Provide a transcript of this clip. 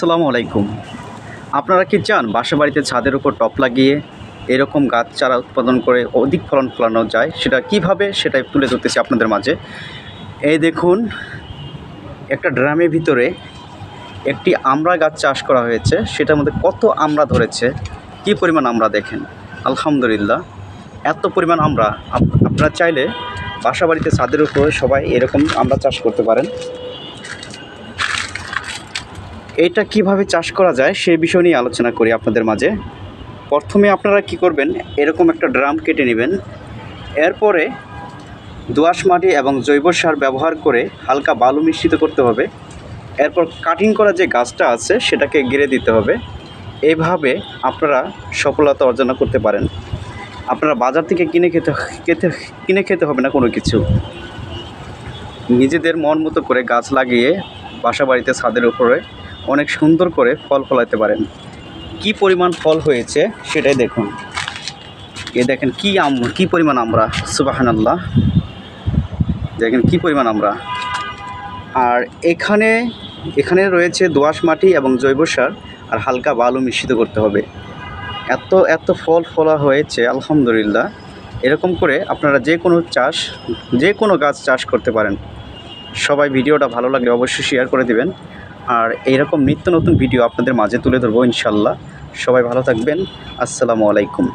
আসসালামু আলাইকুম। আপনারা কি চান বাসা বাড়িতে ছাদের উপর টপ লাগিয়ে এরকম গাছ চারা উৎপাদন করে অধিক ফলন ফলানো যায়? সেটা কীভাবে? সেটাই তুলে ধরতেছি আপনাদের মাঝে। এই দেখুন, একটা ড্রামের ভিতরে একটি আমড়া গাছ চাষ করা হয়েছে। সেটার মধ্যে কত আমড়া ধরেছে? কি পরিমাণ আমরা দেখেন? আলহামদুলিল্লাহ, এত পরিমাণ আমরা। আপ- আপনারা চাইলে বাসা বাড়িতে ছাদের উপর সবাই এরকম আমরা চাষ করতে পারেন। এটা কীভাবে চাষ করা যায় সেই বিষয় নিয়ে আলোচনা করি আপনাদের মাঝে। প্রথমে আপনারা কি করবেন, এরকম একটা ড্রাম কেটে নেবেন। এরপরে দোআঁশ মাটি এবং জৈব সার ব্যবহার করে হালকা বালু মিশ্রিত করতে হবে। এরপর কাটিং করা যে গাছটা আছে, সেটাকে গেড়ে দিতে হবে। এভাবে আপনারা সফলতা অর্জন করতে পারেন। আপনারা বাজার থেকে কিনে খেতে খেতে, কিনে খেতে হবে না কোনো কিছু। নিজেদের মন মতো করে গাছ লাগিয়ে বাসা বাড়িতে ছাদের উপরে অনেক সুন্দর করে ফল ফলাতে পারেন। কি পরিমাণ ফল হয়েছে সেটাই দেখুন। এ দেখেন কি আম, কি পরিমাণ আমরা সুবাহান আল্লাহ দেখেন কি পরিমাণ আমরা। আর এখানে এখানে রয়েছে দোআঁশ মাটি এবং জৈব সার আর হালকা বালু মিশ্রিত করতে হবে। এত এত ফল ফলা হয়েছে, আলহামদুলিল্লাহ। এরকম করে আপনারা যে কোনো চাষ, যে কোনো গাছ চাষ করতে পারেন। সবাই ভিডিওটা ভালো লাগলে অবশ্যই শেয়ার করে দিবেন। আর এইরকম নিত্য নতুন ভিডিও আপনাদের মাঝে তুলে ধরবো ইনশাল্লাহ। সবাই ভালো থাকবেন। আসসালামু আলাইকুম।